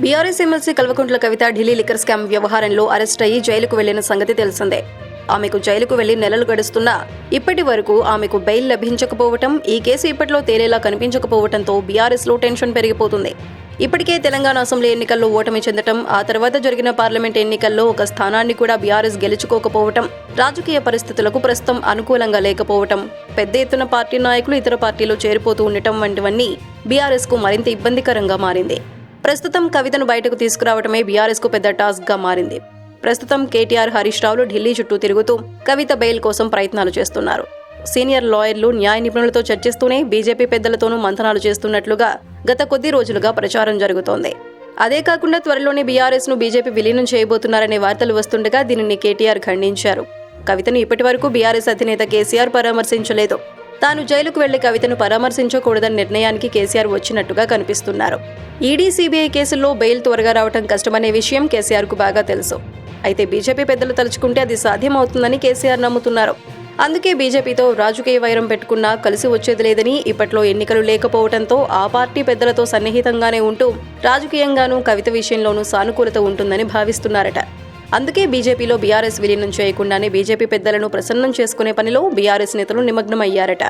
BRS MLC Kalvakuntla Kavitha Delhi liquor scam వ్యవహారంలో arrest అయ్యి జైలుకు వెళ్ళిన సంగతి తెలిసిందే. ఆమెకు జైలుకు వెళ్ళి నెలలు గడుస్తున్నా ఇప్పటి వరకు ఆమెకు బెయిల్ లభించకపోవటం ఈ కేసు ఇప్పట్లో తేలేలా కనిపించకపోవటంతో బీఆర్ఎస్లో టెన్షన్ పెరిగిపోతుంది. ఇప్పటికే తెలంగాణ అసెంబ్లీ ఎన్నికల్లో ఓటమి చెందటం ఆ తర్వాత జరిగిన పార్లమెంట్ ఎన్నికల్లో ఒక స్థానాన్ని కూడా బీఆర్ఎస్ గెలుచుకోకపోవటం రాజకీయ పరిస్థితులకు ప్రస్తుతం అనుకూలంగా లేకపోవటం పెద్ద ఎత్తున పార్టీ నాయకులు ఇతర పార్టీలో చేరిపోతూ ఉండటం వంటివన్నీ బీఆర్ఎస్కు మరింత ఇబ్బందికరంగా మారింది. ప్రస్తుతం కవితను బయటకు తీసుకురావడమే బీఆర్ఎస్కు పెద్ద టాస్క్గా మారింది. ప్రస్తుతం కేటీఆర్ హరీష్ రావులు ఢిల్లీ చుట్టూ తిరుగుతూ కవిత బెయిల్ కోసం ప్రయత్నాలు చేస్తున్నారు. సీనియర్ లాయర్లు న్యాయ నిపుణులతో చర్చిస్తూనే బీజేపీ పెద్దలతోనూ మంతనాలు చేస్తున్నట్లుగా గత కొద్ది రోజులుగా ప్రచారం జరుగుతోంది. అదే కాకుండా త్వరలోనే బీఆర్ఎస్ను బీజేపీ విలీనం చేయబోతున్నారనే వార్తలు వస్తుండగా దీనిని కేటీఆర్ ఖండించారు. కవితను ఇప్పటి వరకు బీఆర్ఎస్ అధినేత కేసీఆర్ పరామర్శించలేదు. తాను జైలుకు వెళ్ళి కవితను పరామర్శించకూడదన్న నిర్ణయానికి కేసీఆర్ వచ్చినట్టుగా కనిపిస్తున్నారు. ఈడీ సీబీఐ కేసుల్లో బెయిల్ త్వరగా రావటం కష్టమనే విషయం కేసీఆర్కు బాగా తెలుసు. అయితే బీజేపీ పెద్దలు తలుచుకుంటే అది సాధ్యమవుతుందని కేసీఆర్ నమ్ముతున్నారు. అందుకే బీజేపీతో రాజకీయ వైరం పెట్టుకున్నా కలిసి వచ్చేది లేదని ఇప్పట్లో ఎన్నికలు లేకపోవడంతో ఆ పార్టీ పెద్దలతో సన్నిహితంగానే ఉంటూ రాజకీయంగానూ కవిత విషయంలోనూ సానుకూలత ఉంటుందని భావిస్తున్నారట. అందుకే బీజేపీలో బీఆర్ఎస్ విలీనం చేయకుండానే బీజేపీ పెద్దలను ప్రసన్నం చేసుకునే పనిలో బీఆర్ఎస్ నేతలు నిమగ్నమయ్యారట.